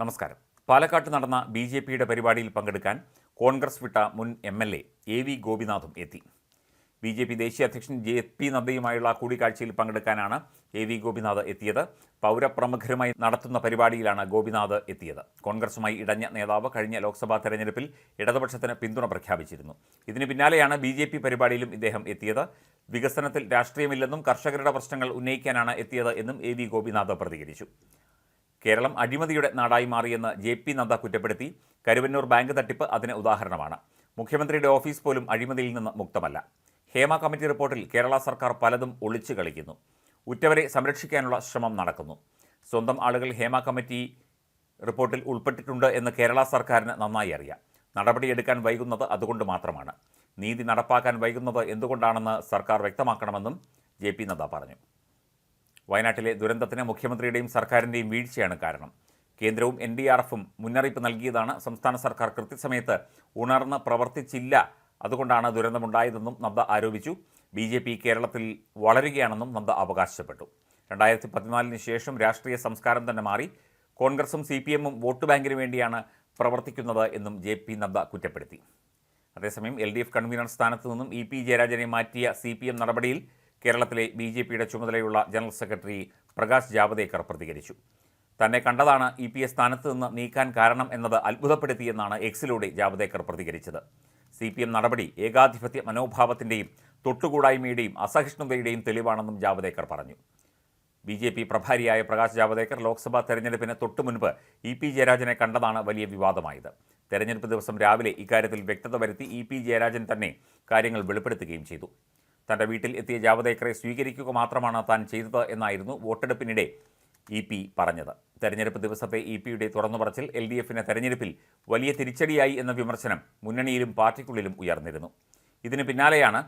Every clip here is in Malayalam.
നമസ്കാരം. പാലക്കാട്ട് നടന്ന ബി ജെ പിയുടെ പരിപാടിയിൽ പങ്കെടുക്കാൻ കോൺഗ്രസ് വിട്ട മുൻ M L A A V ഗോപിനാഥും എത്തി. ബി ജെ പി ദേശീയ അധ്യക്ഷൻ ജെ പി നദ്ദയുമായുള്ള കൂടിക്കാഴ്ചയിൽ പങ്കെടുക്കാനാണ് എ വി ഗോപിനാഥ് എത്തിയത്. പൗരപ്രമുഖരുമായി നടത്തുന്ന പരിപാടിയിലാണ് ഗോപിനാഥ് എത്തിയത്. കോൺഗ്രസുമായി ഇടഞ്ഞ നേതാവ് കഴിഞ്ഞ ലോക്സഭാ തെരഞ്ഞെടുപ്പിൽ ഇടതുപക്ഷത്തിന് പിന്തുണ പ്രഖ്യാപിച്ചിരുന്നു. ഇതിന് പിന്നാലെയാണ് ബി ജെ പി പരിപാടിയിലും ഇദ്ദേഹം എത്തിയത്. വികസനത്തിൽ രാഷ്ട്രീയമില്ലെന്നും കർഷകരുടെ പ്രശ്നങ്ങൾ ഉന്നയിക്കാനാണ് എത്തിയത് എന്നും എ വി ഗോപിനാഥ് പ്രതികരിച്ചു. കേരളം അഴിമതിയുടെ നാടായി മാറിയെന്ന് ജെ പി നദ്ദ കുറ്റപ്പെടുത്തി കരുവന്നൂർ ബാങ്ക് തട്ടിപ്പ് അതിന് ഉദാഹരണമാണ്. മുഖ്യമന്ത്രിയുടെ ഓഫീസ് പോലും അഴിമതിയിൽ നിന്ന് മുക്തമല്ല. ഹേമ കമ്മിറ്റി റിപ്പോർട്ടിൽ കേരള സർക്കാർ പലതും ഒളിച്ചു കളിക്കുന്നു. ഉറ്റവരെ സംരക്ഷിക്കാനുള്ള ശ്രമം നടക്കുന്നു. സ്വന്തം ആളുകൾ ഹേമ കമ്മിറ്റി റിപ്പോർട്ടിൽ ഉൾപ്പെട്ടിട്ടുണ്ട് എന്ന് കേരള സർക്കാരിന് നന്നായി അറിയാം. നടപടിയെടുക്കാൻ വൈകുന്നത് അതുകൊണ്ട് മാത്രമാണ്. നീതി നടപ്പാക്കാൻ വൈകുന്നത് എന്തുകൊണ്ടാണെന്ന് സർക്കാർ വ്യക്തമാക്കണമെന്നും ജെ പി നദ്ദ പറഞ്ഞു. വയനാട്ടിലെ ദുരന്തത്തിന് മുഖ്യമന്ത്രിയുടെയും സർക്കാരിന്റെയും വീഴ്ചയാണ് കാരണം. കേന്ദ്രവും എൻ ഡി ആർ എഫും മുന്നറിയിപ്പ് നൽകിയതാണ് സംസ്ഥാന സർക്കാർ കൃത്യസമയത്ത് ഉണർന്ന് പ്രവർത്തിച്ചില്ല. അതുകൊണ്ടാണ് ദുരന്തമുണ്ടായതെന്നും നദ്ദ ആരോപിച്ചു. ബി ജെ പി കേരളത്തിൽ വളരുകയാണെന്നും നദ്ദ അവകാശപ്പെട്ടു. രണ്ടായിരത്തി പതിനാലിന് ശേഷം രാഷ്ട്രീയ സംസ്കാരം തന്നെ മാറി. കോൺഗ്രസും സി പി എമ്മും വോട്ട് ബാങ്കിന് വേണ്ടിയാണ് പ്രവർത്തിക്കുന്നത് എന്നും ജെ പി നദ്ദ കുറ്റപ്പെടുത്തി. അതേസമയം എൽ ഡി എഫ് കൺവീനർ സ്ഥാനത്തു നിന്നും ഇ പി ജയരാജനെ മാറ്റിയ സി പി എം നടപടിയിൽ കേരളത്തിലെ ബി ജെ പിയുടെ ചുമതലയുള്ള ജനറൽ സെക്രട്ടറി പ്രകാശ് ജാവദേക്കർ പ്രതികരിച്ചു. തന്നെ കണ്ടതാണ് ഇ പി എ സ്ഥാനത്ത് നിന്ന് നീക്കാൻ കാരണം എന്നത് അത്ഭുതപ്പെടുത്തിയെന്നാണ് എക്സിലൂടെ ജാവദേക്കർ പ്രതികരിച്ചത്. സി പി എം നടപടി ഏകാധിപത്യ മനോഭാവത്തിന്റെയും തൊട്ടുകൂടായ്മയുടെയും അസഹിഷ്ണുതയുടെയും തെളിവാണെന്നും ജാവദേക്കർ പറഞ്ഞു. ബി ജെ പി പ്രഭാരിയായ പ്രകാശ് ജാവദേക്കർ ലോക്സഭാ തെരഞ്ഞെടുപ്പിന് തൊട്ടു മുൻപ് ഇ പി ജയരാജനെ കണ്ടതാണ് വലിയ വിവാദമായത്. തെരഞ്ഞെടുപ്പ് ദിവസം രാവിലെ ഇക്കാര്യത്തിൽ വ്യക്തത വരുത്തി ഇ പി ജയരാജൻ തന്നെ കാര്യങ്ങൾ വെളിപ്പെടുത്തുകയും ചെയ്തു. തന്റെ വീട്ടിൽ എത്തിയ ജാവദേക്കറെ സ്വീകരിക്കുക മാത്രമാണ് താൻ ചെയ്തത് എന്നായിരുന്നു വോട്ടെടുപ്പിനിടെ ഇ പി പറഞ്ഞത്. തെരഞ്ഞെടുപ്പ് ദിവസത്തെ ഇ പിയുടെ തുറന്നുപറച്ചിൽ എൽ ഡി എഫിന് തെരഞ്ഞെടുപ്പിൽ വലിയ തിരിച്ചടിയായി എന്ന വിമർശനം മുന്നണിയിലും പാർട്ടിക്കുള്ളിലും ഉയർന്നിരുന്നു. ഇതിന് പിന്നാലെയാണ്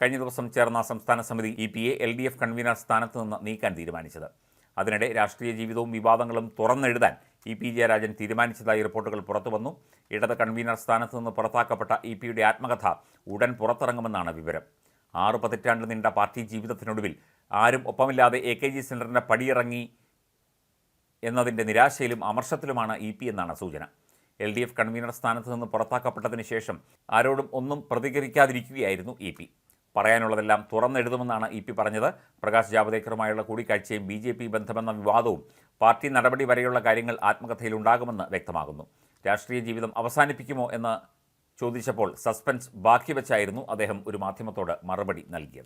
കഴിഞ്ഞ ദിവസം ചേർന്ന സംസ്ഥാന സമിതി ഇ പിയെ എൽ ഡി എഫ് കൺവീനർ സ്ഥാനത്ത് നിന്ന് നീക്കാൻ തീരുമാനിച്ചത്. അതിനിടെ രാഷ്ട്രീയ ജീവിതവും വിവാദങ്ങളും തുറന്നെഴുതാൻ ഇ പി ജയരാജൻ തീരുമാനിച്ചതായി റിപ്പോർട്ടുകൾ പുറത്തുവന്നു. ഇടത് കൺവീനർ സ്ഥാനത്ത് നിന്ന് പുറത്താക്കപ്പെട്ട ഇ പിയുടെ ആത്മകഥ ഉടൻ പുറത്തിറങ്ങുമെന്നാണ് വിവരം. ആറ് പതിറ്റാണ്ട് നീണ്ട പാർട്ടി ജീവിതത്തിനൊടുവിൽ ആരും ഒപ്പമില്ലാതെ എ കെ ജി സെന്ററിന്റെ പടിയിറങ്ങി എന്നതിന്റെ നിരാശയിലും അമർഷത്തിലുമാണ് ഇ പി എന്നാണ് സൂചന. എൽ ഡി എഫ് കൺവീനർ സ്ഥാനത്ത് നിന്ന് പുറത്താക്കപ്പെട്ടതിന് ശേഷം ആരോടും ഒന്നും പ്രതികരിക്കാതിരിക്കുകയായിരുന്നു ഇ പി. പറയാനുള്ളതെല്ലാം തുറന്നെഴുതുമെന്നാണ് ഇ പി പറഞ്ഞത്. പ്രകാശ് ജാവദേക്കറുമായുള്ള കൂടിക്കാഴ്ചയും ബി ജെ പി ബന്ധമെന്ന വിവാദവും പാർട്ടി നടപടി വരെയുള്ള കാര്യങ്ങൾ ആത്മകഥയിലുണ്ടാകുമെന്ന് വ്യക്തമാകുന്നു. രാഷ്ട്രീയ ജീവിതം അവസാനിപ്പിക്കുമോ എന്ന് ചോദിച്ചപ്പോൾ സസ്പെൻസ് ബാക്കി വെച്ചായിരുന്നു അദ്ദേഹം ഒരു മാധ്യമത്തോട് മറുപടി നൽകിയത്.